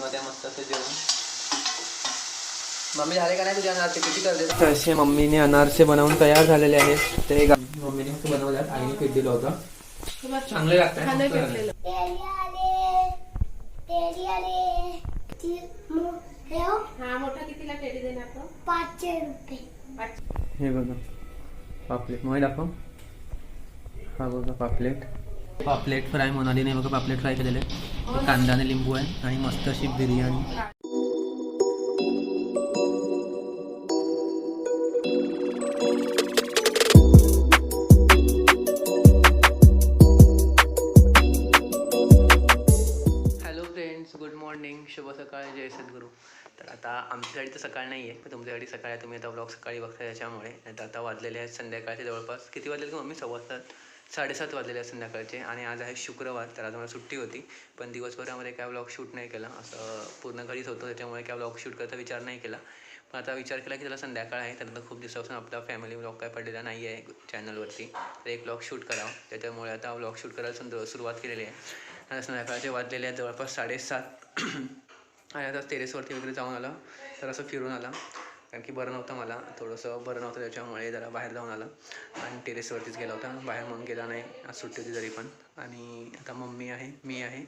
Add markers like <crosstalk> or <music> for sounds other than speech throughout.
बनवते मस्त असं जेवण. मम्मी झाले का नाही तुझ्या अनारसे? किती करते? तसे मम्मीने अनारसे बनवून तयार झालेले आहेत. ते गा- मम्मीने मस्त बनवल्यात. आईने पीठ दिलं होतं. चांगले लागतात हे हो, हा मोठा कितीला टेडी देणार तो? पाचशे रुपये हे बघा पापलेट. मोबाईल दाखव. हा बघा पापलेट. पापलेट फ्राय मोनालीने बघा पापलेट फ्राय केलेले. कांदा आणि लिंबू आहे आणि मस्त अशी biryani. Hello friends good morning शुभ सकाळ जय सद्गुरू. तर आता आमच्यासाठी तर सकाळ नाही आहे पण तुमच्यासाठी सकाळ आहे तुम्ही आता ब्लॉग सकाळी बघता त्याच्यामुळे. नाही तर आता वाजलेले आहेत संध्याकाळचे जवळपास. किती वाजले मम्मी? सव्वा सात. साडेसात वाजलेले संध्याकाळचे आणि आज आहे शुक्रवार तर आज मला सुट्टी होती. पण दिवसभरामध्ये काय ब्लॉग शूट नाही केला. असं पूर्ण घरीच होतो त्याच्यामुळे काय ब्लॉग शूट करायचा विचार नाही केला. पण आता विचार केला की त्याला संध्याकाळ आहे तर खूप दिवसापासून आपला फॅमिली ब्लॉग काय पडलेला नाही आहे चॅनलवरती तर एक ब्लॉग शूट करावं. त्याच्यामुळे आता ब्लॉग शूट करायला सुरुवात केलेली आहे. संध्याकाळचे वाजलेले आहेत जवळपास साडेसात. <clears throat> आणि आता टेरेसवरती वगैरे जाऊन आला. तर असं फिरून आला. कारण की बरं नव्हतं मला. थोडंसं बरं नव्हतं त्याच्यामुळे जरा बाहेर जाऊन आला. आणि टेरेसवरतीच गेला होता. बाहेर म्हणून गेला नाही. आज सुट्टी होती तरी पण. आणि आता मम्मी आहे मी आहे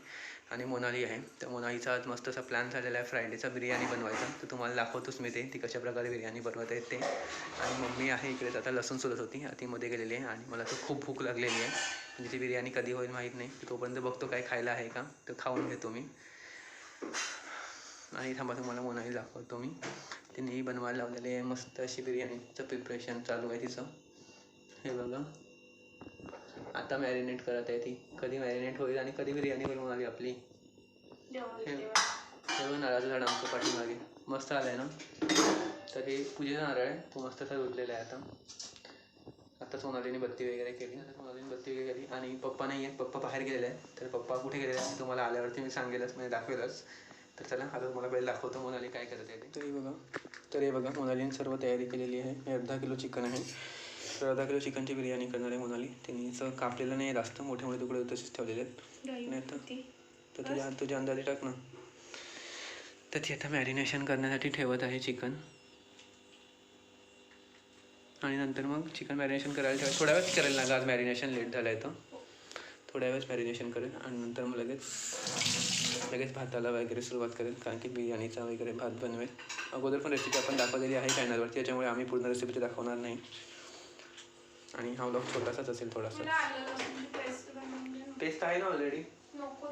आणि मोनाली आहे. तर मोनालीचा आज मस्त असा प्लॅन झालेला आहे. फ्रायडेचा बिर्याणी बनवायचा. तर तुम्हाला दाखवतोच मी ते. ती कशा प्रकारे बिर्याणी बनवता येते आणि मम्मी आहे इकडेच आता लसूण सोलत होती. आतीमध्ये गेलेली आहे. आणि मला तर खूप भूक लागलेली आहे. म्हणजे ती बिर्याणी कधी होईल माहीत नाही. तोपर्यंत बघतो काय खायला आहे का. तर खाऊन घेतो मी. आणि थांबा तुम्हाला मोनाली दाखवतो मी. तिने बनवायला लावलेली आहे. मस्त अशी बिर्याणीचं प्रिपरेशन चालू आहे तिचं. हे बघा. आता मॅरिनेट करत आहे ती. कधी मॅरिनेट होईल आणि कधी बिर्याणी होईल म्हणाली आपली हे नारळाचं झाड आमचं पाठीमागे. मस्त आलं आहे ना? तर हे पूजेचं नारळ आहे. तो मस्त असा रुजलेला आहे आता. आता सोनालीने बत्ती वगैरे केली. आता सोनालीने बत्ती वगैरे केली. आणि पप्पा नाही आहेत. पप्पा बाहेर गेलेले आहेत. तर पप्पा कुठे गेलेले आहेत तुम्हाला आल्यावरती मी सांगेलच म्हणजे दाखवेलच. तर चला आता तुम्हाला पहिले दाखवतो मोनाली काय करत आहे ते. तरी बघा तर हे बघा मोनालीने सर्व तयारी केलेली आहे. हे अर्धा किलो चिकन आहे. तर अर्धा किलो चिकनची बिर्याणी करणार आहे मोनाली. तिने असं कापलेलं नाही जास्त मोठे मोठे तुकडे तसेच ठेवलेले आहेत. नाही तर तर तुझ्या तुझ्या अंदाजे टाक ना. तर ती आता मॅरिनेशन करण्यासाठी ठेवत आहे चिकन. आणि नंतर मग चिकन मॅरिनेशन करायला ठेवा थोड्या वेळच करेल ना आज मॅरिनेशन लेट झालं आहे तर. थोड्या वेळेस मॅरिनेशन करेल. आणि नंतर मग लगेच लगेच भाताला वगैरे सुरुवात करेल कारण की बिर्याणीचा वगैरे भात बनवेल. अगोदर पण रेसिपी आपण दाखवलेली आहे चॅनलवरती त्याच्यामुळे आम्ही पूर्ण रेसिपी ते दाखवणार नाही. आणि हा ब्लॉग छोटासाच असेल थोडासा. पेस्ट आहे ना ऑलरेडी नको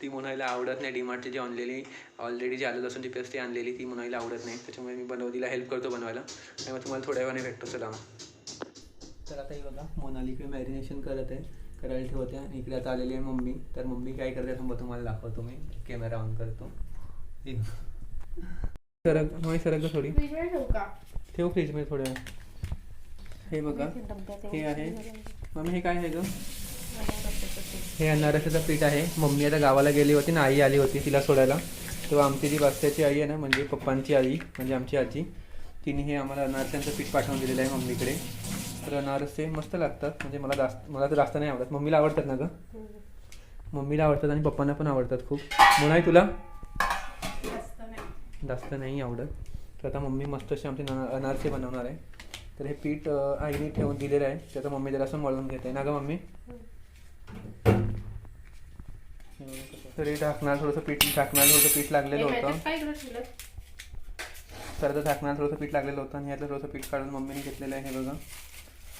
ती. म्हणायला आवडत नाही डीमार्टची जी आणलेली ऑलरेडी जी आलं लसूणची पेस्ट ती आणलेली ती म्हणायला आवडत नाही. त्याच्यामुळे मी बनव तिला हेल्प करतो बनवायला. आणि मग तुम्हाला थोड्या वेळाने भेटतो चला तर आता ही बघा मोनाली इकडे मॅरिनेशन करत आहे. करायला ठेवते आणि इकडे आता आलेली आहे मम्मी. तर मम्मी काय करते थांबा तुम्हाला दाखवतो मी. कॅमेरा ऑन करतो. हे. सरक मग सरक गं थोडी ठेवू का? ठेव फ्रीजमध्ये थोड्या हे बघा. हे आहे. मम्मी हे काय आहे ग? हे अनारसाचं पीठ आहे. मम्मी आता गावाला गेली होती ना आई आली होती तिला सोडायला. तेव्हा आमची जी वास्त्याची आई आहे ना म्हणजे पप्पांची आई म्हणजे आमची आजी तिने हे आम्हाला अनारसांचं पीठ पाठवून दिलेलं आहे मम्मीकडे. तर अनारसे मस्त लागतात. म्हणजे मला जास्त मला तर जास्त नाही आवडत. मम्मीला आवडतात ना ग? मम्मीला आवडतात आणि पप्पांना पण आवडतात खूप. म्हणून तुला? जास्त नाही आवडत. तर आता मम्मी मस्त असे आमचे अनारसे बनवणार आहे. तर हे पीठ आईने ठेवून दिलेलं आहे. त्याचं मम्मी जरा असं मळून घेते. ना ग मम्मी? तर हे टाकणार थोडंसं पीठ टाकणार थोडंसं पीठ लागलेलं होतं. तर आता झाकणार थोडंसं पीठ लागलेलं होतं आणि यातलं थोडंसं पीठ काढून मम्मीने घेतलेलं आहे हे बघा.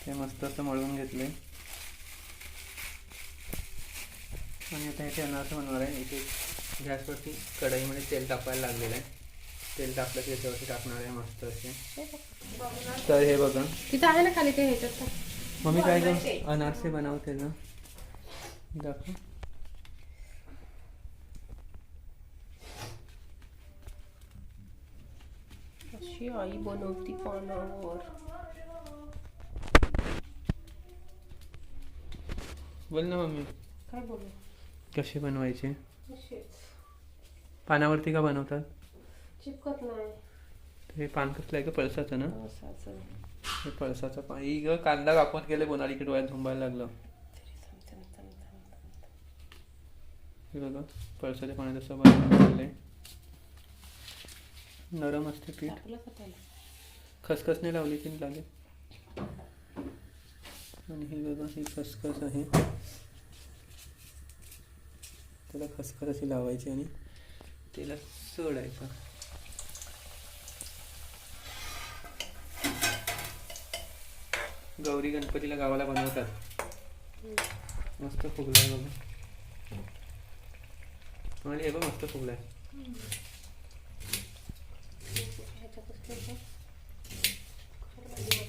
ते मस्त असं मळून घेतले आणि आता इथे अनारसे बनवणार आहे. इथे गॅसवरती कढईमध्ये तेल टाकायला लागलेलं आहे. तेल टाकलं की याच्यावरती टाकणार आहे मस्त असे. तर हे बघा. तिथं आहे ना खाली ते ह्याच्यात. मम्मी काय. ग? अनारसे बनवते ना. दाखव. अशी आई बनवती पानावर. बोल ना मम्मी. काय बोलू? कसे बनवायचे? पानावरती का बनवतात? चिपकत नाही. हे पान कसलं आहे का पळसाचं ना? पावसाचं. हे पळसाचं पान. ही ग कांदा कापून गेले बोनालीकडे डोळ्यात झुंबायला लागलं. हे बघा पळसाच्या पाण्यात असं नरम असते पीठ. टाकलं का त्याला? खसखस नाही लावली की लागेल आणि हे बघा ही खसखस आहे. त्याला खसखस अशी लावायची आणि त्याला सोडायचं. गौरी गणपतीला गावाला बनवतात. मस्त फुगलाय बघा. आणि हे बघ मस्त फुगलाय.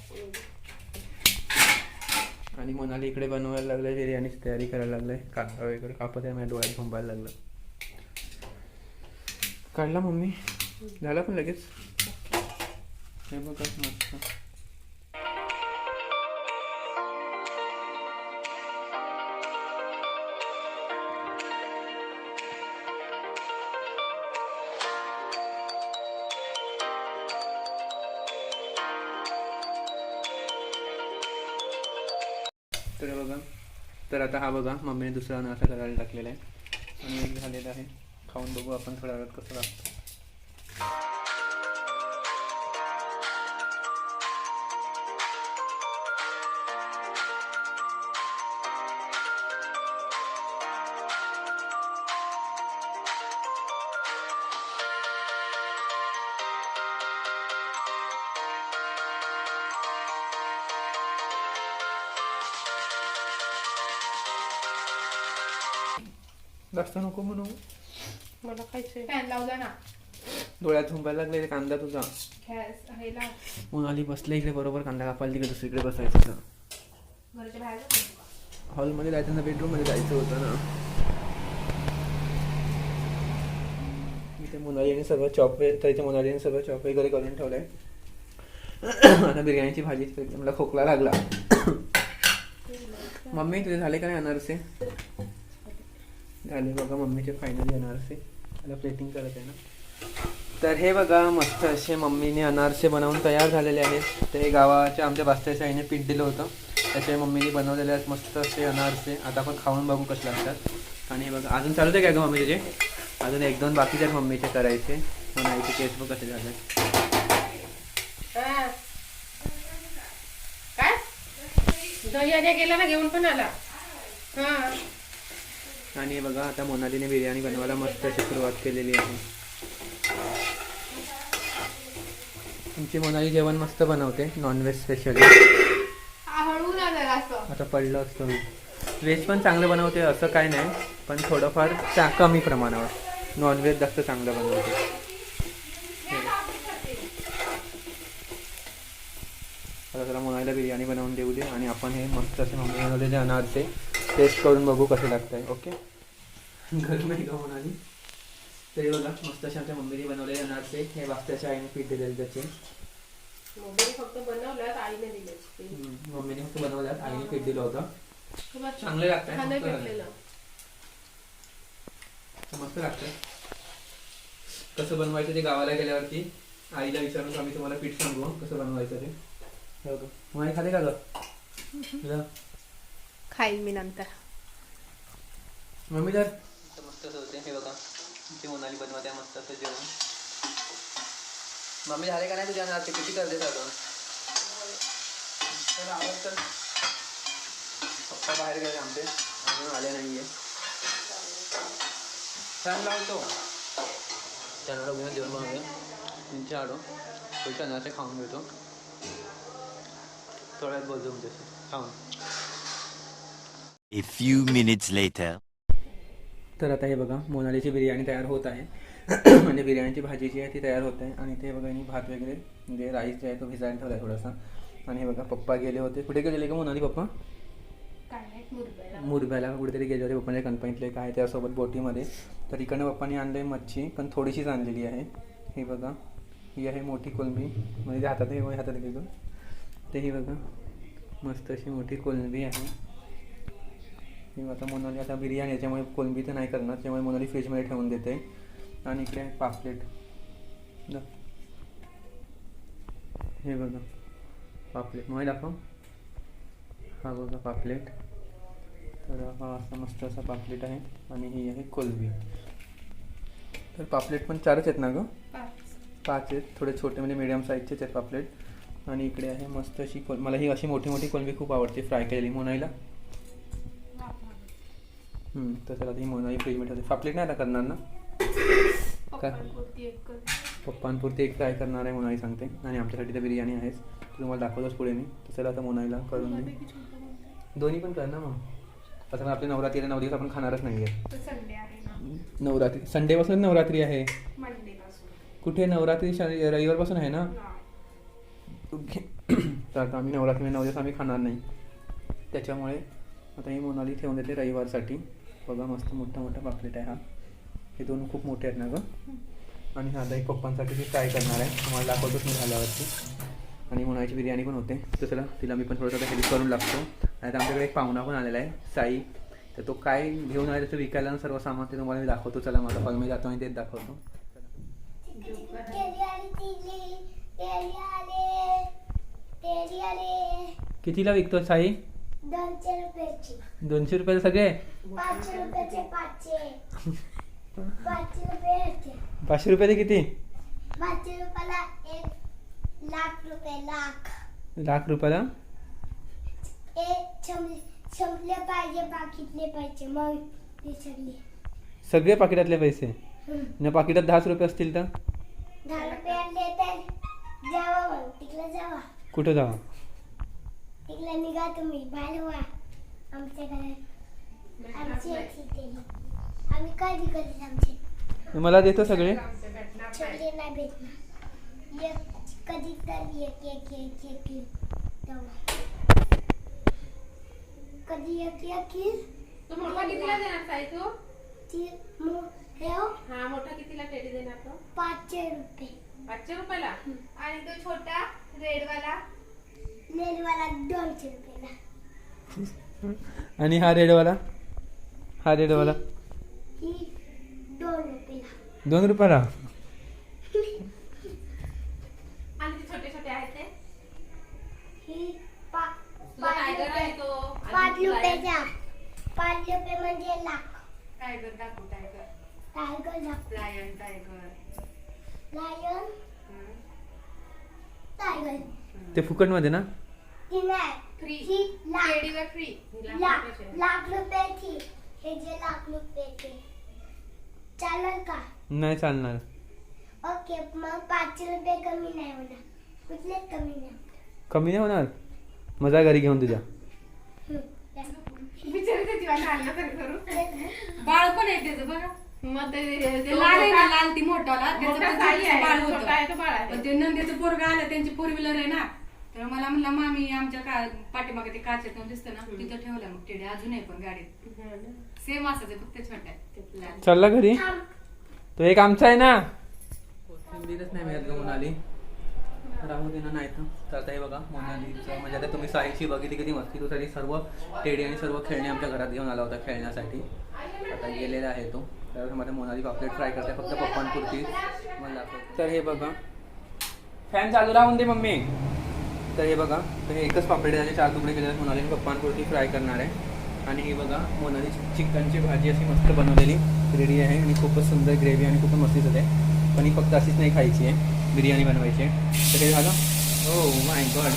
Thank you. आणि मनाली इकडे बनवायला लागलाय बिर्याणीची तयारी करायला लागलाय. कांदा वगैरे कापत आहे माझ्या डोळ्यात घुंबायला लागलं. काढला मम्मी? झाला पण लगेच? हे बघा मस्त. आता हा बघा मम्मीने दुसरा असा करायला टाकलेला आहे. आणि एक झालेला आहे. खाऊन बघू आपण थोड्या वेळात कसं लागतं. जास्त नको म्हणू मला खायचंय. फॅन लावला ना. डोळ्यात झुंबायला लागले ते कांदा तुझा. गॅस हे लाव मोनाली बसले इकडे बरोबर कांदा कापायला तिकडे दुसरीकडे बसायचं होतं घरच्या बाहेर. हॉलमध्ये जायचं ना बेडरूममध्ये जायचं होतं ना. इथे मोनालीने सगळं चॉप तर इथे मोनालीने सगळं चॉप वगैरे करून ठेवलंय. आता बिर्याणीची भाजी. मला खोकला लागला. मम्मी तुझे झाले का नाही अनारसे? झाले बघा मम्मीचे फायनली अनारसे त्याला प्लेटिंग करत आहे ना. तर हे बघा मस्त असे मम्मीने अनारसे बनवून तयार झालेले आहेत. ते गावाच्या आमच्या बास्त्याच्या आईने पीठ दिलं होतं. त्याचे मम्मीने बनवलेले आहेत मस्त असे अनारसे आता आपण खाऊन बघू कसे लागतात. आणि हे बघा अजून चालू आहे काय गं मम्मी तुझे? अजून एक दोन बाकीचे आहेत मम्मीचे करायचे. म्हणायचे केस बघ कसे झाले काय? गेला ना घेऊन पण आला. हा. आणि हे बघा आता मोनालीने बिर्याणी बनवायला मस्त अशी सुरुवात केलेली आहे. तुमची मोनाली जेवण मस्त बनवते नॉनव्हेज स्पेशली हा, आता पडलं असतं. मी व्हेज पण चांगलं बनवते असं काय नाही. पण थोडंफार चा कमी प्रमाणावर. नॉनव्हेज जास्त चांगलं बनवते. आता जरा मोनालीला बिर्याणी बनवून देऊ दे. आणि आपण हे मस्त असे मम्मी बनवलेले अनारसे. टेस्ट करून बघू कसे लागत आहे ओके? गरम आहे का मोनाली तरी बघा मस्त असे आमच्या मम्मीने बनवलेले अनारसे. हे वाजताच्या आईने पीठ दिलेले त्याचे. मम्मीने फक्त बनवल्यात आईने दिले मम्मीने फक्त बनवल्यात आईने पीठ दिलं होतं. चांगले लागत खाणं आहे भेटलेलं. मस्त लागतं कसं बनवायचं ते गावाला गेल्यावरती आईला विचारून आम्ही तुम्हाला पीठ सांगू हं, कसं बनवायचं ते. हे बघा. मग आई खाते का ग? खाईल मी नंतर. मम्मी तर मस्त होते हे बघा. ती मोनाली बनवते मस्त असं जेवण. मम्मी झाले का नाही तुझ्या नाते किती करते अजून तर आवडतं पप्पा बाहेर गेले आमचे. अजून आले नाहीये. फॅन लावतो. त्यांना घेऊन जेवण बनवूया. त्यांचे आडो पैसे खाऊन घेतो. थोड्यात बोलतो तुमच्याशी. खाऊन. A few minutes later. तर आता हे बघा मोनालीची बिर्याणी तयार होत आहे. <clears throat> म्हणजे बिर्याणीची भाजी जी आहे ती तयार होत आहे. आणि ते बघा यांनी भात वगैरे म्हणजे राईस जे आहे तो भिजायला ठेवला आहे थोडासा. आणि हे बघा पप्पा गेले होते. कुठे गेलेले का मोनाली पप्पा? मुरब्याला. कुठेतरी गेले होते पप्पाने कंपनीतले काय त्यासोबत बोटीमध्ये. तर इकडनं पप्पांनी आणले मच्छी पण थोडीशीच आणलेली आहे. हे बघा ही आहे मोठी कोलंबी. म्हणजे हातात हे हातात घेतो ते ही बघा. मस्त अशी मोठी कोलंबी आहे. मी आता मोनाली आता बिर्याणी याच्यामुळे कोलंबी तर नाही करणार त्यामुळे मोनाली फ्रीजमध्ये ठेवून देते. आणि इकडे आहे पापलेट हे बघा पापलेट मग दाखव. हा बघा पापलेट तर हा असा मस्त असा पापलेट आहे. आणि ही आहे कोलबी. तर पापलेट पण चारच आहेत ना गं? पाच आहेत. थोडे छोटे म्हणजे मिडियम साईजचेच आहेत पापलेट आणि इकडे आहे मस्त अशी कोल मला ही अशी मोठी मोठी कोलबी खूप आवडते फ्राय केलेली मोनाईला तर चला ती मोनाई फ्रीजमध्ये ठेवते. पापलेट नाही आता करणार ना? पप्पांपुरती एक कर. पप्पांपुरती एक फ्राय करणार आहे मोनाई सांगते. आणि आमच्यासाठी तर बिर्याणी आहेच. तुम्हाला दाखवतोच पुढे मी. तर चला आता मोनाईला करून दे. दोन्ही पण कर ना मग? पण आपली नवरात्री नऊ दिवस आपण खाणारच नाही आहे आहे नवरात्री संडेपासून नवरात्री आहे. कुठे? नवरात्री शनि रविवारपासून आहे ना? <coughs> तर आता आम्ही नवरात्री नऊ दिवस आम्ही खाणार नाही. त्याच्यामुळे आता ही मोनाली ठेवून देते रविवारसाठी. बघा मस्त मोठा मोठा पापलेट आहे हा. हे दोन खूप मोठे आहेत ना गं. आणि हा आता एक पप्पांसाठी ती ट्राय करणार आहे. तुम्हाला दाखवतोच मी झाल्यावरती. आणि मोनाची बिर्याणी पण होते. तर चला तिला मी पण थोडंसं हेल्प करून लागतो. आणि आमच्याकडे एक पाहुणा पण आलेला आहे साई. तर तो काय घेऊन आला त्याचं विकायला ना सर्व सामान ते तुम्हाला मी दाखवतो. चला माझा मी जातो आणि तेच दाखवतो. कितीला विकतो साई? दोनशे रुपयाची. दोनशे रुपयाचे सगळे? पाचशे रुपयाचे पाचशे. <laughs> पाचशे रुपये होते. पाचशे रुपयाचे किती? पाचशे रुपयाला एक लाख रुपये लाख. लाख रुपयाला? एक संपले संपले पाहिजे बाकीतले पाहिजे मग ते सगळे पाकिटातले पैसे? हम्म. पाकिटात दहाच रुपये असतील तर? दहा रुपये आणले तर जावा मग तिकडे जावा. कुठं जावा? तिकडे निघा तुम्ही बाहेर व्हा आमच्या घरात. आमची आम्ही काय विकत आमचे मला देतो सगळे? भेटणार नाही. भेटणार. एक कधी तर एक एक एक एक. कधी एक एक तू मोठा कितीला देणार साई तू? ती मो हे हो, हा मोठा कितीला टेडी देणार तो? पाचशे रुपये. पाचशे रुपयाला? आणि तो छोटा रेड दोनशे रुपयाला आणि हा रेडवाला? हा रेडवाला. ही दोन रुपयाला दोन रुपयाला? ही पाच रुपयाचा पाच रुपये म्हणजे लाख. टायगर दाखव tiger. Lion tiger. Lion? Tiger. ते फुकटमध्ये ना? ती नाही फ्री लाख टेडीवर फ्री लाख लाख रुपयाची हे जे लाख रुपयाचे चालेल का? नाही चालणार. ओके मग पाचशे रुपये कमी नाही होणार. कुठलेच कमी नाही कमी नाही होणार? मजा घरी घेऊन तुझ्या. हम्म, द्या. बिचारी त्याची वाट आणलं तरी करू. बाळ पण आहे त्याचं? बघा. मग ते ते लाल आहे ना लाल ती मोठाला त्याचं मोठा पण साई छोटंसं आहे, बाळ छोटा आहे तो होतं बाळ आहे. पण ते नंदीचं पोरग आलं त्यांची फोर व्हीलर आहे ना. तर मला म्हणलं मामी आमच्या का पाठीमागे ते काचेतून दिसतं ना तिथं ठेवलं मग. टेडी अजून आहे पण गाडीत. सेम असं फक्त छोटा आहे लाल. चालला घरी. तो एक आमचा आहे ना. कोथिंबीरच नाही मिळत ग मोनाली. राहू दे ना नाही तर. तर आता हे बघा मोनालीचं. म्हणजे आता तुम्ही साईची बघितली किती मस्ती तो तरी सर्व टेडी आणि सर्व खेळणे आमच्या घरात घेऊन आला होता खेळण्यासाठी. आता गेलेला आहे तो. तर माझ्या मोनाली पापलेट फ्राय करते फक्त पप्पांपुरती मला दाखवते. तर हे बघा. फॅन चालू राहून दे मम्मी. तर हे बघा तर हे एकच पापलेट आणि चार तुकडे आहेत. मोनाली पप्पांपुरती फ्राय करणार आहे. आणि हे बघा मोनाली चिकनची भाजी अशी मस्त बनवलेली. रेडी आहे आणि खूपच सुंदर ग्रेव्ही आणि खूपच मस्तीच होते पण ही फक्त अशीच नाही खायची आहे. बिर्याणी बनवायची आहे. तर हे झालं हो माय गॉड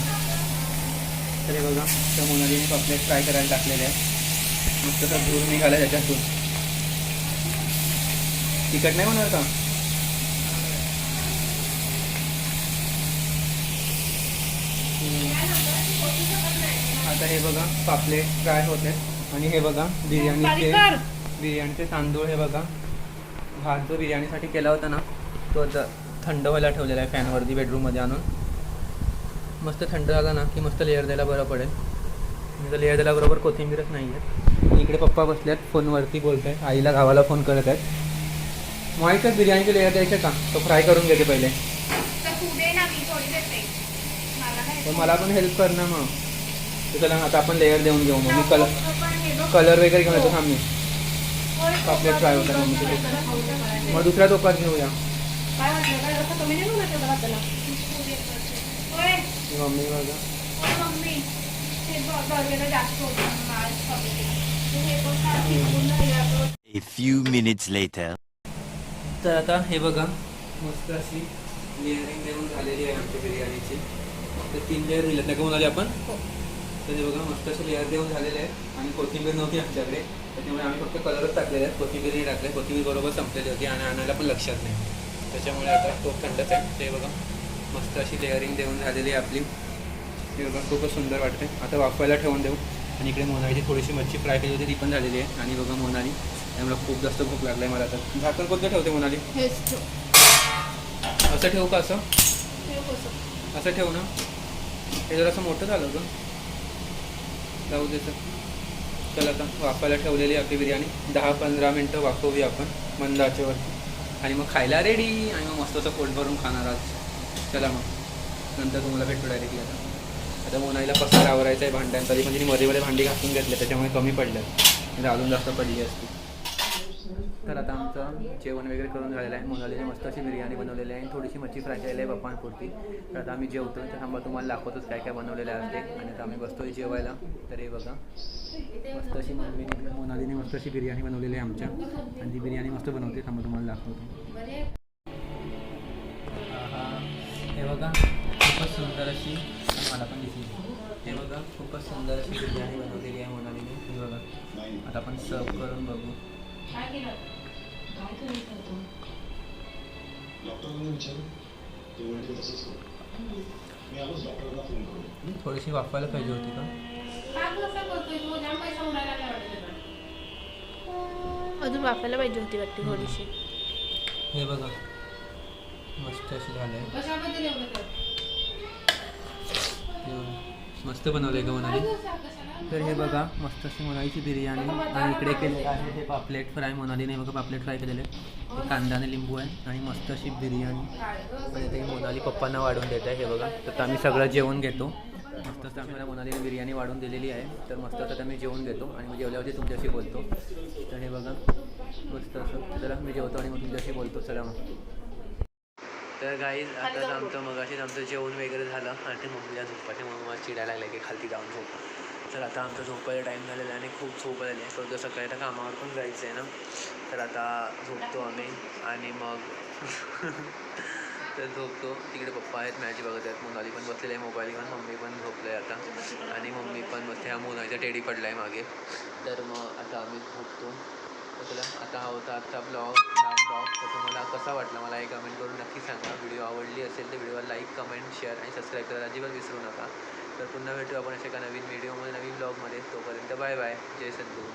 तर हे बघा तर मोनालीने पापलेट फ्राय करायला टाकलेले आहे. मस्त असं धूर निघाला त्याच्यातून. तिखट नाही होणार का आता हे बघा पापलेट फ्राय होते आणि हे बघा बिर्याणीचे बिर्याणीचे तांदूळ हे बघा. भात जो बिर्याणीसाठी केला होता ना तो आता थंड व्हायला ठेवलेला आहे फॅनवरती बेडरूममध्ये आणून. मस्त थंड झाला ना की मस्त लेअर द्यायला बरं पडेल. म्हणजे लेअर द्यायला बरोबर कोथिंबीरच नाही आहे इकडे पप्पा बसल्यात फोनवरती बोलत आहेत आईला गावाला फोन करत आहेत. माहीत आहे बिर्याणीचे लेअर द्यायचे का? तो फ्राय करून घेते पहिले. तर तू दे ना मी थोडी देते. मला पण हेल्प कर ना मग. तर चला आता आपण लेअर देऊन घेऊ मग. मी कलर कलर वगैरे घेऊन येतो थांब मी. पापलेट फ्राय होतात मग दुसऱ्या टोपात घेऊया. ही मम्मी बघा. होतं. A few minutes later. तर आता. हे बघा. मस्त अशी लेअरिंग देऊन झालेली आहे आमच्या बिर्याणीची. तर तीन लेअर ना का म्हणाले आपण? तर हे बघा मस्त असे लेअर देऊन झालेले आहेत आणि कोथिंबीर नव्हती आमच्याकडे. त्याच्यामुळे आम्ही फक्त कलरच टाकलेले आहेत. कोथिंबीर नाही टाकले. कोथिंबीर बरोबर संपलेली होती आणि आणायला पण लक्षात नाही. त्याच्यामुळे आता तो थंडच आहे. ते बघा मस्त अशी लेअरिंग देऊन झालेली आहे आपली. ती बघा खूपच सुंदर वाटते आता वाफवायला ठेवून देऊ. आणि इकडे मोनालीची थोडीशी मच्छी फ्राय केली होती ती पण झालेली आहे. आणि बघा मोनाली. त्यामुळे खूप जास्त भूक लागलाय मला तर. झाकण कोणतं ठेवते मोनाली? असं ठेवू का असं? असं. ठेवू ना. हे जर असं मोठं झालं का जाऊ देतं चल आता वाफायला ठेवलेली आपली बिर्याणी. दहा पंधरा मिनटं वाफवूया आपण मंद आचेवरती आणि मग खायला रेडी आणि मग मस्त असं पोट भरून खाणार आज. चला मग. नंतर तुम्हाला भेटू डायरेक्टली आता. आता मोनाईला पसार आवरायचं आहे भांड्यांचा. तिने मध्ये मध्ये भांडी घासून घेतले त्याच्यामुळे कमी पडलं म्हणजे अजून जास्त पडली असती. तर आता आमचं जेवण वगैरे करून झालेलं आहे. मोनालीने मस्त अशी बिर्याणी बनवलेली आहे. आणि थोडीशी मच्छी फ्राय केलेली आहे पप्पांपुरती. तर आता आम्ही जेवतो. तर थांबा तुम्हाला दाखवतोच काय काय बनवलेलं आहे ते. आणि आता आम्ही बसतोय जेवायला. तर हे बघा. मस्त अशी मम्मीने मोनालीने मस्त अशी बिर्याणी बनवलेली आहे आमच्या. आणि ती बिर्याणी मस्त बनवते. थांबा तुम्हाला दाखवतो. हे बघा. खूपच सुंदर अशी मला पण दिसली. हे बघा. खूपच सुंदर अशी बिर्याणी बनवलेली आहे मोनालीने हे बघा. आता आपण सर्व करून बघू. डॉक्टरांना विचारू ते म्हणते तसंच कर मी आलोच डॉक्टरांना फोन करू थोडीशी वाफवायला पाहिजे होती का? अजून वाफायला पाहिजे होती वाटते थोडीशी. हे बघा. मस्त अशी झालंय. कशाबद्दल एवढं? हे. मस्त बनवलंय का म्हणाली. तर हे बघा मस्त अशी मोनालीची बिर्याणी आणि इकडे केलेलं आहे हे पापलेट फ्राय मोनालीने बघा पापलेट फ्राय केलेले हे कांदा आणि लिंबू आहे आणि मस्त अशी बिर्याणी. आणि ते मोनाली पप्पांना वाढून देत आहे हे बघा. तर आम्ही सगळं जेवण घेतो. मस्त असं आम्ही मोनालीने बिर्याणी वाढून दिलेली आहे. तर मस्त असं मी जेवण घेतो आणि मी जेवल्यावरती तुमच्याशी बोलतो. तर हे बघा मस्त असं जरा मी जेवतो आणि मग तुमच्याशी बोलतो. चला मग. तर गाईज आता आमचं मगाशीच आमचं जेवण वगैरे झालं आणि मम्मीला झोपायचे मग मला चिडायला लागलं की खालती जाऊन झोप. तर आता आमचा झोपायला टाईम झालेला आहे आणि खूप झोप आलेली आहे. फक्त सकाळी आता कामावर पण जायचं आहे ना. तर आता झोपतो आम्ही आणि मग <laughs> तर झोपतो. तिकडे पप्पा आहेत मॅच बघत आहेत. मोनाली पण बसलेली आहे मोबाईल घेऊन. मम्मी पण झोपले आहे आता. आणि मम्मी पण बसते ह्या मोनाचा टेडी पडला आहे मागे. तर मग आता आम्ही झोपतो. तर चला आता हा होता आजचा ब्लॉग ब्लॉग. तर तुम्हाला कसा वाटला मला एक कमेंट करून नक्की सांगा. व्हिडिओ आवडली असेल तर व्हिडिओला लाईक कमेंट शेअर आणि सबस्क्राईब करायला अजिबात विसरू नका. तर पुन्हा भेटू आपण अशा एका नवीन व्हिडिओमध्ये नवीन ब्लॉगमध्ये तोपर्यंत बाय बाय जय सद्गुरू